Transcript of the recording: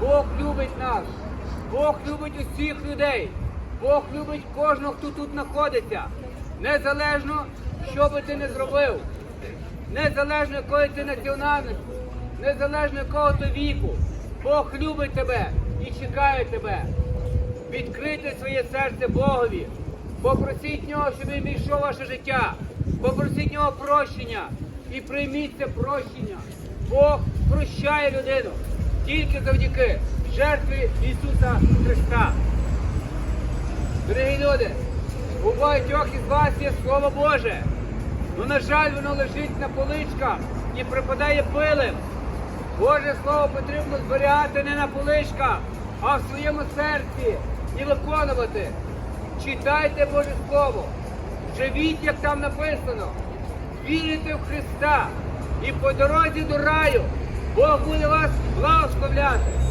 Бог любить нас. Бог любить усіх людей. Бог любить кожного, хто тут знаходиться. Незалежно, що би ти не зробив. Незалежно якої ти національності, незалежно якого ти віку. Бог любить тебе і чекає тебе. Відкрийте своє серце Богові. Попросіть нього, щоб він війшов ваше життя. Попросіть нього прощення і прийміть це прощення. Бог прощає людину тільки завдяки жертві Ісуса Христа. Дорогі люди, у багатьох із вас є Слово Боже. Ну, на жаль, воно лежить на поличках і припадає пилем. Боже Слово потрібно зберігати не на поличках, а в своєму серці і виконувати. Читайте Боже Слово, живіть, як там написано, вірите в Христа і по дорозі до раю Бог буде вас благословляти.